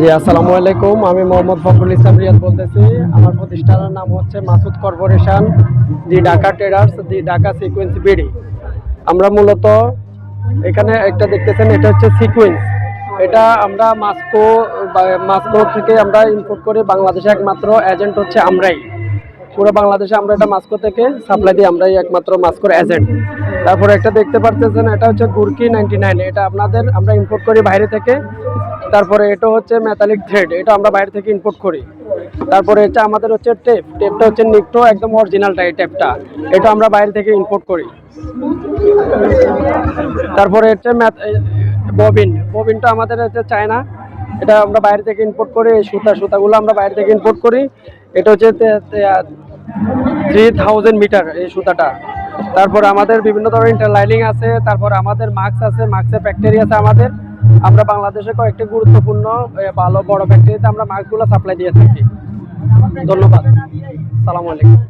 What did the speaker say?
জি, আসসালামু আলাইকুম। আমি মোহাম্মদ ফখরুল ইসলাম রিয়াদ বলতেছি। আমার প্রতিষ্ঠানের নাম হচ্ছে Masud corporation, the Dhaka traders, the Dhaka sequence BD. আমরা মূলত এখানে একটা দেখতেছেন, এটা হচ্ছে সিকুয়েন্স। এটা আমরা মাস্কো মাস্কো থেকে আমরা ইম্পোর্ট করে। বাংলাদেশে একমাত্র এজেন্ট হচ্ছে আমরাই। পুরো বাংলাদেশে আমরা এটা মাস্কো থেকে সাপ্লাই দিই, আমরাই একমাত্র মাস্কোর এজেন্ট তারপরে একটা দেখতে পারতেছেন, এটা হচ্ছে গুরকি নাইনটি নাইন। এটা আপনাদের আমরা ইম্পোর্ট করি বাইরে থেকে। তারপরে এটা হচ্ছে মেটালিক থ্রেড এটা আমরা বাইরে থেকে ইম্পোর্ট করি। তারপরে এটা আমাদের হচ্ছে টেপ টেপটা হচ্ছে নিকটো একদম অরিজিনালটা এই টেপটা এটা আমরা বাইরে থেকে ইম্পোর্ট করি। তারপরে হচ্ছে ববিন ববিনটা আমাদের হচ্ছে চায়না। এটা আমরা বাইরে থেকে ইম্পোর্ট করি, এই সুতা, সুতাগুলো আমরা বাইরে থেকে ইম্পোর্ট করি। এটা হচ্ছে থ্রি থাউজেন্ড মিটার এই সুতাটা। তারপর আমাদের বিভিন্ন ধরনের ইন্টারলাইনিং আছে, তারপর আমাদের মাস্ক আছে মাস্কের ফ্যাক্টরি আছে আমাদের। আমরা বাংলাদেশে কয়েকটি গুরুত্বপূর্ণ ভালো, বড় ফ্যাক্টরিতে আমরা মাছগুলো সাপ্লাই দিয়ে থাকি। ধন্যবাদ। সালামু আলাইকুম।